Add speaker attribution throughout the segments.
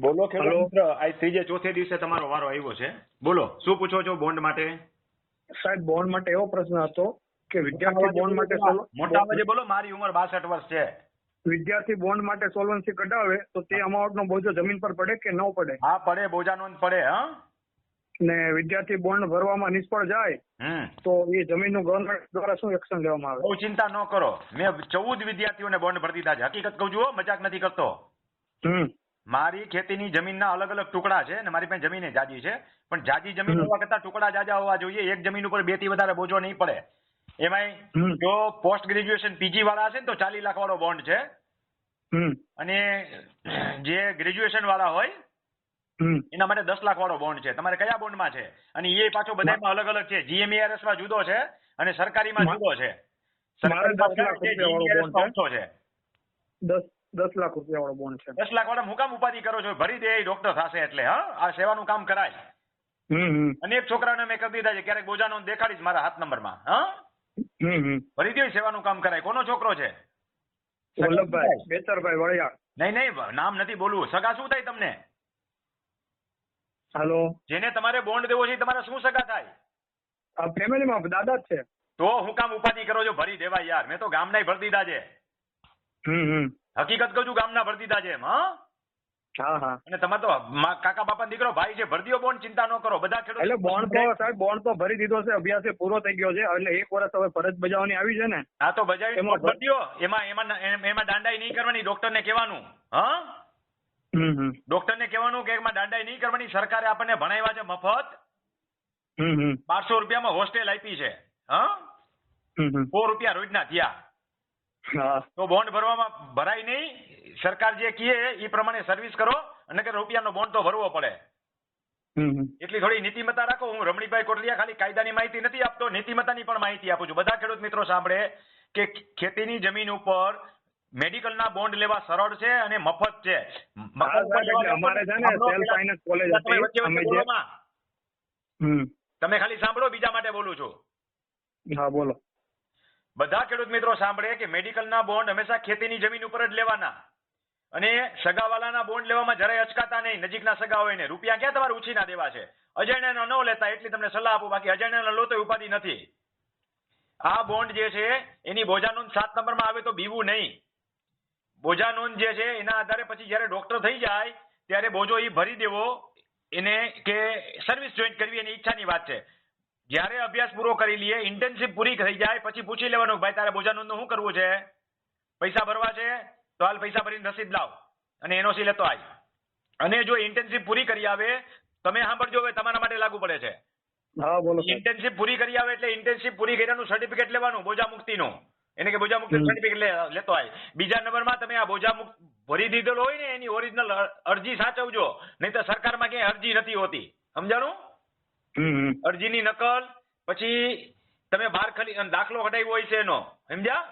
Speaker 1: બોલો ખેડૂત મિત્ર. આજ ત્રીજે ચોથે દિવસે તમારો વારો આવ્યો છે. બોલો શું પૂછો છો બોન્ડ માટે?
Speaker 2: સાહેબ બોન્ડ માટે એવો પ્રશ્ન હતો કે વિદ્યાર્થી બોન્ડ માટે
Speaker 1: મોટા અવાજે બોલો મારી ઉંમર બાસઠ વર્ષ છે.
Speaker 2: વિદ્યાર્થી બોન્ડ માટે સોલ્વન્સી કઢાવે તો તે અમાઉન્ટ નો બોજો જમીન પર પડે કે ન પડે?
Speaker 1: હા પડે બોજા નોંધ પડે હા?
Speaker 2: ને વિદ્યાર્થી બોન્ડ ભરવામાં નિષ્ફળ જાય
Speaker 1: હમ.
Speaker 2: તો એ જમીનનું ગવર્મેન્ટ દ્વારા શું એક્શન લેવામાં આવે?
Speaker 1: બહુ ચિંતા ન કરો. મેં ચૌદ વિદ્યાર્થીઓને બોન્ડ ભરી દીધા છે. હકીકત કહું છું મજાક નથી કરતો.
Speaker 2: હમ.
Speaker 1: મારી ખેતીની જમીનના અલગ અલગ ટુકડા છે અને મારી પાસે જમીન જાજી છે. પણ જાજી જમીન હોવા કરતા ટુકડા જાજા હોવા જોઈએ. એક જમીન ઉપર બેથી વધારે બોજો નહીં પડે.
Speaker 2: એમાં
Speaker 1: જો પોસ્ટ ગ્રેજ્યુએશન પીજી વાળા હશે ને તો ચાલીસ લાખ વાળો બોન્ડ છે. અને જે ગ્રેજ્યુએશન વાળા હોય એના માટે દસ લાખ વાળો બોન્ડ છે. તમારે કયા બોન્ડમાં છે? અને એ પાછો બધામાં અલગ અલગ છે. જીએમઈઆરએસમાં જુદો છે અને સરકારીમાં જુદો છે. સરકારી છે,
Speaker 2: દસ લાખ રૂપિયા વાળો બોન્ડ છે.
Speaker 1: દસ લાખ વાળા મુકામ ઉપાધિ કરો છો? ભરી દે ડોક્ટર થશે એટલે હા? આ સેવાનું કામ કરાય.
Speaker 2: અને
Speaker 1: એક છોકરાને મેં કરી દીધા છે ક્યારેક બોજાનો દેખાડીશ મારા હાથ નંબરમાં. હા? ભરી દે સેવાનું કામ કરાય. કોનો છોકરો છે?
Speaker 2: વલ્લભભાઈ બેતરભાઈ વળિયા.
Speaker 1: નહીં નહીં નામ નથી બોલવું. સગા શું થાય તમને?
Speaker 2: હાલો.
Speaker 1: જેને તમારે બોન્ડ દેવો છે તમારા શું સગા થાય?
Speaker 2: ફેમિલીમાં દાદા જ છે.
Speaker 1: તો હું કામ ઉપાધિ કરો છો? ભરી દેવાય યાર. મેં તો ગામના ભરી દીધા છે.
Speaker 2: હમ હમ.
Speaker 1: હકીકત કહું છું ગામના ભરી છે એમ હા? અને તમે તો કાકા બાપા દીકરો ભાઈ છે ભરતીઓ બોન્ડ ચિંતા ન કરો બધા ખેડૂત
Speaker 2: એટલે બોન્ડ તો સાહેબ બોન્ડ તો ભરી દીધો છે અભ્યાસ એ પૂરો થઈ ગયો છે એટલે એક વર્ષ હવે ફરજ બજાવવાની આવી છે ને.
Speaker 1: હા તો બજાવી ભરતીઓ એમાં એમાં એમાં દાંડાઈ નહીં કરવાની ડોક્ટરને કહેવાનું હા?
Speaker 2: ડોક્ટર
Speaker 1: ને કહેવાનું કે એમાં દાંડાઈ નહીં કરવાની સરકારે આપણને ભણાવ્યા છે મફત. બારસો રૂપિયામાં હોસ્ટેલ આપી છે હા? સો રૂપિયા રોજના થયા. તો બોન્ડ ભરવામાં ભરાય નહીં. સરકાર જે કહે એ પ્રમાણે સર્વિસ કરો અને કે રૂપિયાનો બોન્ડ તો ભરવો પડે. એટલી થોડી નીતિમત્તા રાખો. હું રમણીભાઈ કોટલિયા ખાલી કાયદાની માહિતી નથી આપતો નીતિમત્તાની પણ માહિતી આપું છું. બધા ખેડૂત મિત્રો સાંભળે કે ખેતીની જમીન ઉપર મેડિકલના બોન્ડ લેવા સરળ છે અને મફત છે.
Speaker 2: અમારે છે ને હતી. અમે જે- હમ.
Speaker 1: તમે ખાલી સાંભળો બીજા માટે બોલું છું.
Speaker 2: હા બોલો.
Speaker 1: બધા ખેડૂત મિત્રો સાંભળે કે મેડિકલના બોન્ડ હંમેશા ખેતીની જમીન ઉપર જ લેવાના. અને સગાવાલાના બોન્ડ લેવામાં જરાય અચકાતા નહીં, નજીકના સગા હોય ને. રૂપિયા ક્યાં તમારે ઉછીના દેવા છે? અજાણ્યાનો ન લેતા એટલી તમને સલાહ આપું, બાકી અજાણ્યાનો લો તો ઉપાધિ નથી. આ બોન્ડ જે છે, એની બોજા નોંધ સાત નંબરમાં આવે તો બીવું નહીં. બોજા નોંધ જે છે, એના આધારે પછી જ્યારે ડોક્ટર થઈ જાય, ત્યારે બોજો એ ભરી દેવો, એને કે સર્વિસ જોઈન્ટ કરવી એની ઈચ્છાની વાત છે. જ્યારે અભ્યાસ પૂરો કરી લઈએ ઇન્ટર્નશીપ પૂરી થઈ જાય પછી પૂછી લેવાનું ભાઈ તારે બોજા શું કરવું છે? પૈસા ભરવા છે? તો હાલ પૈસા ભરીને રસીદ લાવ. અને એનઓસી લેતો આય. અને જો ઇન્ટર્નશીપ પૂરી કરી આવે તમે સાંભળજો હવે તમારા માટે લાગુ પડે છે.
Speaker 2: હા બોલો સાહેબ.
Speaker 1: પૂરી કરી આવે એટલે ઇન્ટર્નશીપ પૂરી કર્યાનું સર્ટિફિકેટ લેવાનું બોજા મુક્તિનું એને કે બોજા મુક્તિ સર્ટિફિકેટ લેતો આય. બીજા નંબરમાં તમે આ બોજા મુક્ત ભરી દીધેલો હોય ને એની ઓરિજિનલ અરજી સાચવજો. નહીં તો સરકારમાં ક્યાંય અરજી નથી હોતી. સમજાણું? અરજીની નકલ પછી તમે બાર ખાલી અને દાખલો કઢાવ્યો હોય છે એનો સમજ્યા?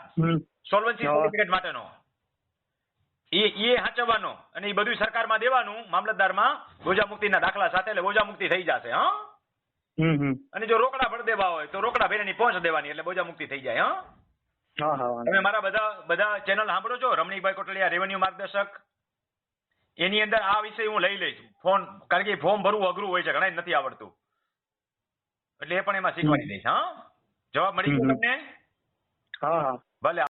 Speaker 1: સોલ્વન્સી. સર્ટિફિકેટ માટેનો. એ એ હાચવવાનો અને એ બધું સરકારમાં દેવાનું મામલતદારમાં બોજા મુક્તિના દાખલા સાથે એટલે બોજા મુક્તિ થઈ જશે હા? અને જો રોકડા ભર દેવા હોય તો રોકડા ભરીને પહોંચ દેવાની એટલે બોજા મુક્તિ થઈ જાય હા? તમે મારા બધા બધા ચેનલ સાંભળો છો? રમણીકભાઈ કોટલિયા રેવન્યુ માર્ગદર્શક. એની અંદર આ વિષય હું લઈ લઈશ. ફોન કારણ કે ફોર્મ ભરવું અઘરું હોય છે ઘણા નથી આવડતું. એટલે એ પણ એમાં શીખવાડી દઈશ હા? જવાબ મળી ગયો તમને?
Speaker 2: હા હા.
Speaker 1: ભલે